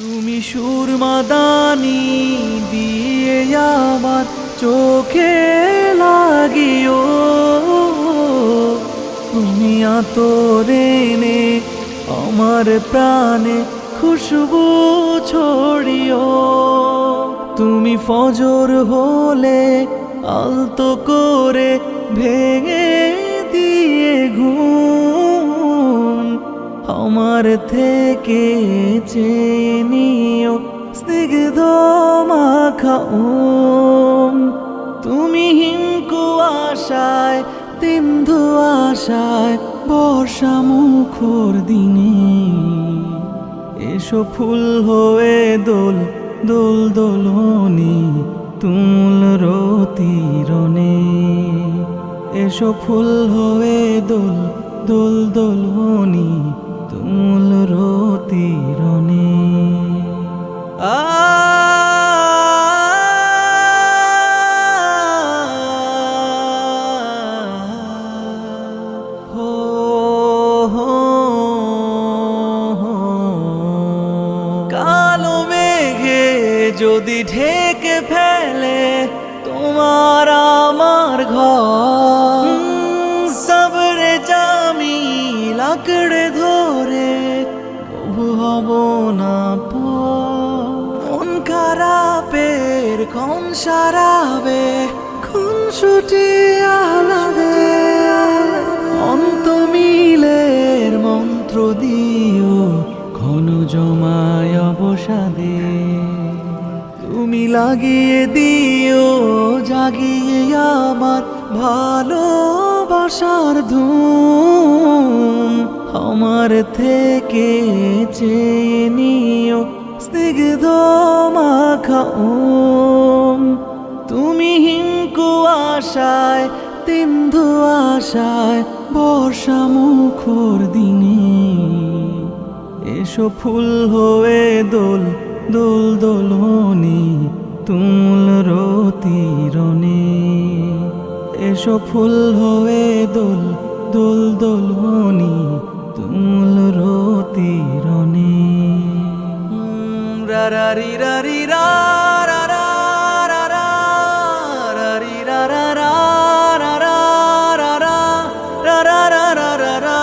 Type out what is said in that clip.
তুমি সুরমাদানি দিয়ে আমার চোখে লাগিও। তুমি আতরে নে আমার প্রাণে খুশবু ছড়িও। তুমি ফজর হলে আলতো করে ভেঙে দিয়ে ঘুম আমার থেকে চেনিও নিও স্নিগ্ধ মাখাউম। তুমি হিমকু আশায় তিন্ধু আশায়, বর্ষা মুখর দিনে। এসো ফুল হয়ে দোল দোল দোলনি, তুমুল রতিরনে এসো ফুল হয়ে দোল দোল দোলনি তুমুল কালো মেঘে যদি ঢেকে ফেলে তোমার আমার ঘর সবরে জামি লাকড়ে হব না পন খারাপের কোন সারাবে কোন ছুটি আলাদে। অন্ত মিলের মন্ত্র দিও, ঘন জমায় অবসাদে। তুমি লাগিয়ে দিও, জাগিয়ে আমার ভালোবাসার ধুম। আমার থেকে চেয়ে নিও স্নিগ্ধ মাখাউম তুমি হিংকু আশায় তিন্ধু আশায়, বর্ষা মুখর দিনে। এসো ফুল হয়ে দোল দোল দোলনি, তুমুল রতিরনে এসো ফুল হয়ে দোল দোল দোলনি তুমুল রতি রনে রারি রারি রা ra ra ra ra